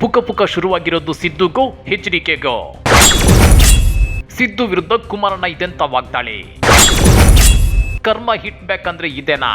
ಪುಕ ಪುಕ ಶುರುವಾಗಿರೋದು ಸಿದ್ದುಗೋ ಎಚ್ ಡಿ ಕೆಗೋ ಸಿದ್ದು ವಿರುದ್ಧ ಕುಮಾರಣ್ಣ ಇದೆಂತ ವಾಗ್ದಾಳಿ? ಕರ್ಮ ಹಿಟ್ ಬ್ಯಾಕ್ ಅಂದ್ರೆ ಇದೇನಾ?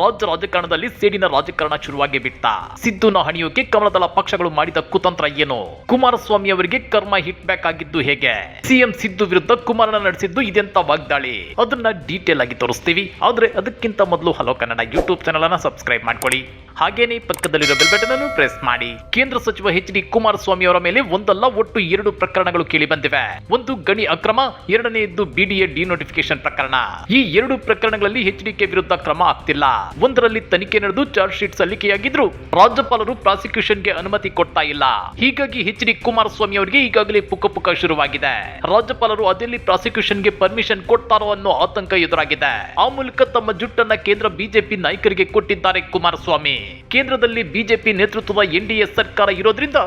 ರಾಜ್ಯ ರಾಜಕಾರಣದಲ್ಲಿ ಸೇಡಿನ ರಾಜಕಾರಣ ಶುರುವಾಗಿ ಬಿಟ್ಟ. ಸಿದ್ದುನ ಹಣಿಯೋಕೆ ಕಮಲದಳ ಪಕ್ಷಗಳು ಮಾಡಿದ ಕುತಂತ್ರ ಏನು? ಕುಮಾರಸ್ವಾಮಿ ಅವರಿಗೆ ಕರ್ಮ ಹಿಟ್ ಬ್ಯಾಕ್ ಆಗಿದ್ದು ಹೇಗೆ? ಸಿಎಂ ಸಿದ್ದು ವಿರುದ್ಧ ಕುಮಾರಣ್ಣ ನಡೆಸಿದ್ದು ಇದೆಂತ ವಾಗ್ದಾಳಿ? ಅದನ್ನ ಡೀಟೇಲ್ ಆಗಿ ತೋರಿಸ್ತೀವಿ. ಆದ್ರೆ ಅದಕ್ಕಿಂತ ಮೊದಲು ಹಲೋ ಕನ್ನಡ ಯೂಟ್ಯೂಬ್ ಚಾನಲ್ ಅನ್ನ ಸಬ್ಸ್ಕ್ರೈಬ್ ಮಾಡ್ಕೊಳ್ಳಿ. ಹಾಗೇನೇ ಪಕ್ಕದಲ್ಲಿರೋ ಬೆಲ್ ಬಟನ್ ಅನ್ನು ಪ್ರೆಸ್ ಮಾಡಿ. ಕೇಂದ್ರ ಸಚಿವ ಎಚ್ ಡಿ ಕುಮಾರಸ್ವಾಮಿ ಅವರ ಮೇಲೆ ಒಂದಲ್ಲ ಒಟ್ಟು ಎರಡು ಪ್ರಕರಣಗಳು ಕೇಳಿ ಬಂದಿವೆ. ಒಂದು ಗಣಿ ಅಕ್ರಮ, ಎರಡನೆಯದ್ದು ಬಿಡಿಎ ಡಿನೋಟಿಫಿಕೇಶನ್ ಪ್ರಕರಣ. ಈ ಎರಡು ಪ್ರಕರಣಗಳಲ್ಲಿ ಎಚ್ ಡಿಕೆ ವಿರುದ್ಧ ಕ್ರಮ ಆಗ್ತಿಲ್ಲ. ಒಂದರಲ್ಲಿ ತನಿಖೆ ನಡೆದು ಚಾರ್ಜ್ ಶೀಟ್ ಸಲ್ಲಿಕೆಯಾಗಿದ್ರು ರಾಜ್ಯಪಾಲರು ಪ್ರಾಸಿಕ್ಯೂಷನ್ಗೆ ಅನುಮತಿ ಕೊಡ್ತಾ ಇಲ್ಲ. ಹೀಗಾಗಿ ಎಚ್ ಡಿ ಕುಮಾರಸ್ವಾಮಿ ಅವರಿಗೆ ಈಗಾಗಲೇ ಪುಕ ಶುರುವಾಗಿದೆ. ರಾಜ್ಯಪಾಲರು ಅದೆಲ್ಲಿ ಪ್ರಾಸಿಕ್ಯೂಷನ್ಗೆ ಪರ್ಮಿಷನ್ ಕೊಡ್ತಾರೋ ಅನ್ನೋ ಆತಂಕ ಎದುರಾಗಿದೆ. ಆ ಮೂಲಕ ತಮ್ಮ ಜುಟ್ಟನ್ನ ಕೇಂದ್ರ ಬಿಜೆಪಿ ನಾಯಕರಿಗೆ ಕೊಟ್ಟಿದ್ದಾರೆ ಕುಮಾರಸ್ವಾಮಿ. ಕೇಂದ್ರದಲ್ಲಿ ಬಿಜೆಪಿ ನೇತೃತ್ವದ ಎನ್ಡಿಎ ಸರ್ಕಾರ ಇರೋದ್ರಿಂದ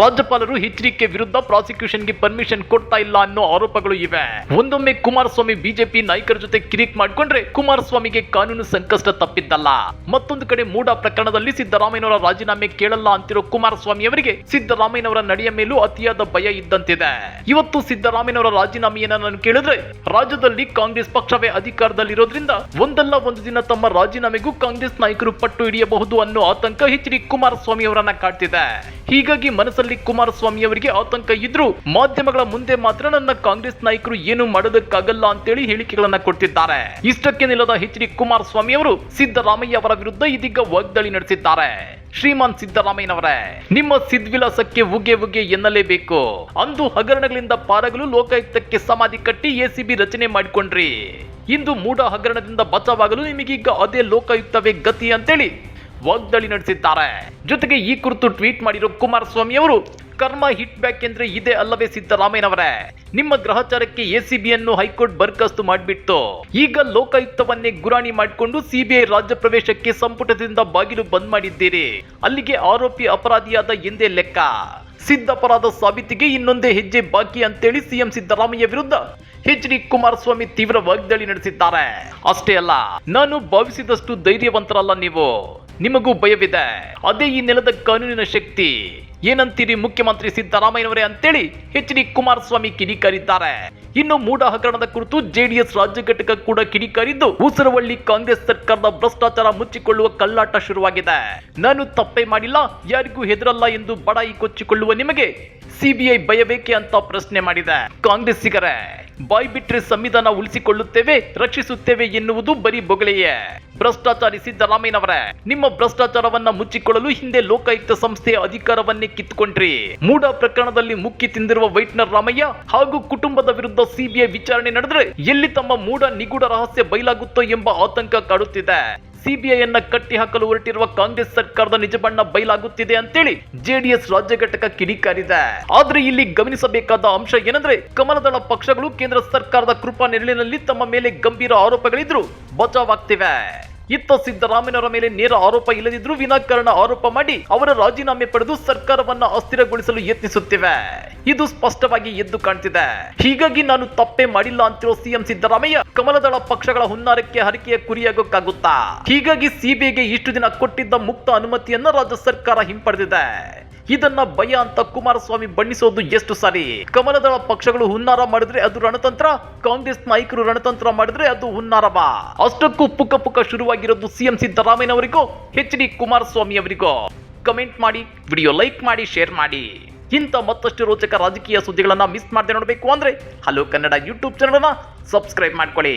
ರಾಜ್ಯಪಾಲರು ಎಚ್ಡಿಕೆ ವಿರುದ್ಧ ಪ್ರಾಸಿಕ್ಯೂಷನ್ಗೆ ಪರ್ಮಿಷನ್ ಕೊಡ್ತಾ ಇಲ್ಲ ಅನ್ನೋ ಆರೋಪಗಳು ಇವೆ. ಒಂದೊಮ್ಮೆ ಕುಮಾರಸ್ವಾಮಿ ಬಿಜೆಪಿ ನಾಯಕರ ಜೊತೆ ಕಿರಿಕ್ ಮಾಡ್ಕೊಂಡ್ರೆ ಕುಮಾರಸ್ವಾಮಿಗೆ ಕಾನೂನು ಸಂಕಷ್ಟ ತಪ್ಪಿದ್ದಲ್ಲ. ಮತ್ತೊಂದು ಕಡೆ ಮೂಡ ಪ್ರಕರಣದಲ್ಲಿ ಸಿದ್ದರಾಮಯ್ಯನವರ ರಾಜೀನಾಮೆ ಕೇಳಲ್ಲ ಅಂತಿರೋ ಕುಮಾರಸ್ವಾಮಿ ಅವರಿಗೆ ಸಿದ್ದರಾಮಯ್ಯನವರ ನಡೆಯ ಮೇಲೂ ಅತಿಯಾದ ಭಯ ಇದ್ದಂತಿದೆ. ಇವತ್ತು ಸಿದ್ದರಾಮಯ್ಯನವರ ರಾಜೀನಾಮೆಯನ್ನ ನಾನು ಕೇಳಿದ್ರೆ ರಾಜ್ಯದಲ್ಲಿ ಕಾಂಗ್ರೆಸ್ ಪಕ್ಷವೇ ಅಧಿಕಾರದಲ್ಲಿರೋದ್ರಿಂದ ಒಂದಲ್ಲ ಒಂದು ದಿನ ತಮ್ಮ ರಾಜೀನಾಮೆಗೂ ಕಾಂಗ್ರೆಸ್ ನಾಯಕರು ಪಟ್ಟು ಹಿಡಿಯಬಹುದು ಅನ್ನೋ ಆತಂಕ ಎಚ್ ಡಿ ಕುಮಾರಸ್ವಾಮಿ ಅವರನ್ನ ಕಾಡ್ತಿದೆ. ಹೀಗಾಗಿ ಮನಸ್ಸಲ್ಲಿ ಕುಮಾರಸ್ವಾಮಿ ಅವರಿಗೆ ಆತಂಕ ಇದ್ರು ಮಾಧ್ಯಮಗಳ ಮುಂದೆ ಮಾತ್ರ ನನ್ನ ಕಾಂಗ್ರೆಸ್ ನಾಯಕರು ಏನು ಮಾಡೋದಕ್ಕಾಗಲ್ಲ ಅಂತೇಳಿ ಹೇಳಿಕೆಗಳನ್ನ ಕೊಟ್ಟಿದ್ದಾರೆ ಇಷ್ಟಕ್ಕೆ ನಿಲ್ಲದ ಎಚ್ ಡಿ ಕುಮಾರಸ್ವಾಮಿ ಅವರು ಸಿದ್ದರಾಮಯ್ಯ ಅವರ ವಿರುದ್ಧ ಇದೀಗ ವಾಗ್ದಾಳಿ ನಡೆಸಿದ್ದಾರೆ. ಶ್ರೀಮಾನ್ ಸಿದ್ದರಾಮಯ್ಯನವರೇ, ನಿಮ್ಮ ಸಿದ್ವಿಲಾಸಕ್ಕೆ ಉಗೆ ಉಗೆ ಎನ್ನಲೇಬೇಕು. ಅಂದು ಹಗರಣಗಳಿಂದ ಪಾರಾಗಲು ಲೋಕಾಯುಕ್ತಕ್ಕೆ ಸಮಾಧಿ ಕಟ್ಟಿ ಎಸಿಬಿ ರಚನೆ ಮಾಡಿಕೊಂಡ್ರಿ. ಇಂದು ಮೂಢ ಹಗರಣದಿಂದ ಬಚಾವಾಗಲು ನಿಮಗೀಗ ಅದೇ ಲೋಕಾಯುಕ್ತವೇ ಗತಿ ಅಂತೇಳಿ ವಾಗ್ದಾಳಿ ನಡೆಸಿದ್ದಾರೆ. ಜೊತೆಗೆ ಈ ಕುರಿತು ಟ್ವೀಟ್ ಮಾಡಿರೋ ಕುಮಾರಸ್ವಾಮಿ ಅವರು, ಕರ್ಮ ಹಿಟ್ ಬ್ಯಾಕ್ ಅಂದ್ರೆ ಇದೆ ಅಲ್ಲವೇ ಸಿದ್ದರಾಮಯ್ಯನವರೇ. ನಿಮ್ಮ ಗ್ರಹಚಾರಕ್ಕೆ ಎಸಿಬಿಯನ್ನು ಹೈಕೋರ್ಟ್ ಬರ್ಖಾಸ್ತು ಮಾಡಿಬಿಟ್ಟು, ಈಗ ಲೋಕಾಯುಕ್ತವನ್ನೇ ಗುರಾಣಿ ಮಾಡಿಕೊಂಡು ಸಿಬಿಐ ರಾಜ್ಯ ಪ್ರವೇಶಕ್ಕೆ ಸಂಪುಟದಿಂದ ಬಾಗಿಲು ಬಂದ್ ಮಾಡಿದ್ದೀರಿ. ಅಲ್ಲಿಗೆ ಆರೋಪಿ ಅಪರಾಧಿಯಾದ ಎಂದೇ ಲೆಕ್ಕ. ಸಿದ್ಧಪರಾಧ ಸಾಬೀತಿಗೆ ಇನ್ನೊಂದೇ ಹೆಜ್ಜೆ ಬಾಕಿ ಅಂತೇಳಿ ಸಿಎಂ ಸಿದ್ದರಾಮಯ್ಯ ವಿರುದ್ಧ ಎಚ್ ಡಿ ಕುಮಾರಸ್ವಾಮಿ ತೀವ್ರ ವಾಗ್ದಾಳಿ ನಡೆಸಿದ್ದಾರೆ. ಅಷ್ಟೇ ಅಲ್ಲ, ನಾನು ಭಾವಿಸಿದಷ್ಟು ಧೈರ್ಯವಂತರಲ್ಲ ನೀವು. ನಿಮಗೂ ಭಯವಿದೆ. ಅದೇ ಈ ನೆಲದ ಕಾನೂನಿನ ಶಕ್ತಿ. ಏನಂತೀರಿ ಮುಖ್ಯಮಂತ್ರಿ ಸಿದ್ದರಾಮಯ್ಯನವರೇ ಅಂತೇಳಿ ಎಚ್ ಡಿ ಕುಮಾರಸ್ವಾಮಿ ಕಿಡಿಕಾರಿದ್ದಾರೆ. ಇನ್ನು ಮೂಡ ಹಗರಣದ ಕುರಿತು ಜೆಡಿಎಸ್ ರಾಜ್ಯ ಘಟಕ ಕೂಡ ಕಿಡಿಕಾರಿದ್ದು, ಉಸಿರವಳ್ಳಿ ಕಾಂಗ್ರೆಸ್ ಸರ್ಕಾರದ ಭ್ರಷ್ಟಾಚಾರ ಮುಚ್ಚಿಕೊಳ್ಳುವ ಕಲ್ಲಾಟ ಶುರುವಾಗಿದೆ. ನಾನು ತಪ್ಪೇ ಮಾಡಿಲ್ಲ, ಯಾರಿಗೂ ಹೆದರಲ್ಲ ಎಂದು ಬಡಾಯಿ ಕೊಚ್ಚಿಕೊಳ್ಳುವ ನಿಮಗೆ ಸಿಬಿಐ ಭಯಬೇಕೆ ಅಂತ ಪ್ರಶ್ನೆ ಮಾಡಿದೆ. ಕಾಂಗ್ರೆಸ್ಸಿಗರೇ. ಬಾಯ್ ಬಿಟ್ರೆ ಸಂವಿಧಾನ ಉಳಿಸಿಕೊಳ್ಳುತ್ತೇವೆ, ರಕ್ಷಿಸುತ್ತೇವೆ ಎನ್ನುವುದು ಬರೀ ಬೊಗಳೆಯೇ. ಭ್ರಷ್ಟಾಚಾರಿ ಸಿದ್ದರಾಮಯ್ಯನವರೇ, ನಿಮ್ಮ ಭ್ರಷ್ಟಾಚಾರವನ್ನ ಮುಚ್ಚಿಕೊಳ್ಳಲು ಹಿಂದೆ ಲೋಕಾಯುಕ್ತ ಸಂಸ್ಥೆಯ ಅಧಿಕಾರವನ್ನೇ ಕಿತ್ತುಕೊಂಡ್ರಿ. ಮೂಡ ಪ್ರಕರಣದಲ್ಲಿ ಮುಕ್ಕಿ ತಿಂದಿರುವ ವೈಟ್ನರ್ ರಾಮಯ್ಯ ಹಾಗೂ ಕುಟುಂಬದ ವಿರುದ್ಧ ಸಿಬಿಐ ವಿಚಾರಣೆ ನಡೆದ್ರೆ ಎಲ್ಲಿ ತಮ್ಮ ಮೂಡ ನಿಗೂಢ ರಹಸ್ಯ ಬಯಲಾಗುತ್ತೋ ಎಂಬ ಆತಂಕ ಕಾಡುತ್ತಿದೆ. ಸಿಬಿಐಯನ್ನ ಕಟ್ಟಿ ಹಾಕಲು ಹೊರಟಿರುವ ಕಾಂಗ್ರೆಸ್ ಸರ್ಕಾರದ ನಿಜ ಬಣ್ಣ ಬಯಲಾಗುತ್ತಿದೆ ಅಂತೇಳಿ ಜೆಡಿಎಸ್ ರಾಜ್ಯ ಘಟಕ ಕಿಡಿಕಾರಿದೆ. ಆದ್ರೆ ಇಲ್ಲಿ ಗಮನಿಸಬೇಕಾದ ಅಂಶ ಏನಂದ್ರೆ ಕಮಲದಳ ಪಕ್ಷಗಳು ಕೇಂದ್ರ ಸರ್ಕಾರದ ಕೃಪಾ ನೆರಳಿನಲ್ಲಿ ತಮ್ಮ ಮೇಲೆ ಗಂಭೀರ ಆರೋಪಗಳಿದ್ರು ಬಚಾವಾಗ್ತಿವೆ. ಇತ್ತ ಸಿದ್ದರಾಮಯ್ಯನವರ ಮೇಲೆ ನೇರ ಆರೋಪ ಇಲ್ಲದಿದ್ರೂ ವಿನಾಕಾರಣ ಆರೋಪ ಮಾಡಿ ಅವರ ರಾಜೀನಾಮೆ ಪಡೆದು ಸರ್ಕಾರವನ್ನ ಅಸ್ಥಿರಗೊಳಿಸಲು ಯತ್ನಿಸುತ್ತಿವೆ. ಇದು ಸ್ಪಷ್ಟವಾಗಿ ಎದ್ದು ಕಾಣ್ತಿದೆ. ಹೀಗಾಗಿ ನಾನು ತಪ್ಪೇ ಮಾಡಿಲ್ಲ ಅಂತಿರೋ ಸಿಎಂ ಸಿದ್ದರಾಮಯ್ಯ ಕಮಲದಳ ಪಕ್ಷಗಳ ಹುನ್ನಾರಕ್ಕೆ ಹರಿಕೆಯ ಕುರಿಯಾಗೋಕ್ಕಾಗುತ್ತಾ? ಹೀಗಾಗಿ ಸಿಬಿಐಗೆ ಇಷ್ಟು ದಿನ ಕೊಟ್ಟಿದ್ದ ಮುಕ್ತ ಅನುಮತಿಯನ್ನ ರಾಜ್ಯ ಸರ್ಕಾರ ಹಿಂಪಡೆದಿದೆ. ಇದನ್ನ ಭಯ ಅಂತ ಕುಮಾರಸ್ವಾಮಿ ಬಣ್ಣಿಸೋದು ಎಷ್ಟು ಸಾರಿ? ಕಮಲದಳ ಪಕ್ಷಗಳು ಹುನ್ನಾರ ಮಾಡಿದ್ರೆ ಅದು ರಣತಂತ್ರ, ಕಾಂಗ್ರೆಸ್ ನಾಯಕರು ರಣತಂತ್ರ ಮಾಡಿದ್ರೆ ಅದು ಹುನ್ನಾರವ ಅಷ್ಟಕ್ಕೂ ಪುಕ್ಕ ಪುಕ್ಕ ಶುರುವಾಗಿರೋದು ಸಿಎಂ ಸಿದ್ದರಾಮಯ್ಯನವರಿಗೂ ಎಚ್ ಡಿ ಕುಮಾರಸ್ವಾಮಿ ಅವರಿಗೂ. ಕಮೆಂಟ್ ಮಾಡಿ, ವಿಡಿಯೋ ಲೈಕ್ ಮಾಡಿ, ಶೇರ್ ಮಾಡಿ. ಇಂಥ ಮತ್ತಷ್ಟು ರೋಚಕ ರಾಜಕೀಯ ಸುದ್ದಿಗಳನ್ನ ಮಿಸ್ ಮಾಡದೆ ನೋಡಬೇಕು ಅಂದ್ರೆ hello Kannada YouTube channel subscribe ಮಾಡ್ಕೊಳ್ಳಿ.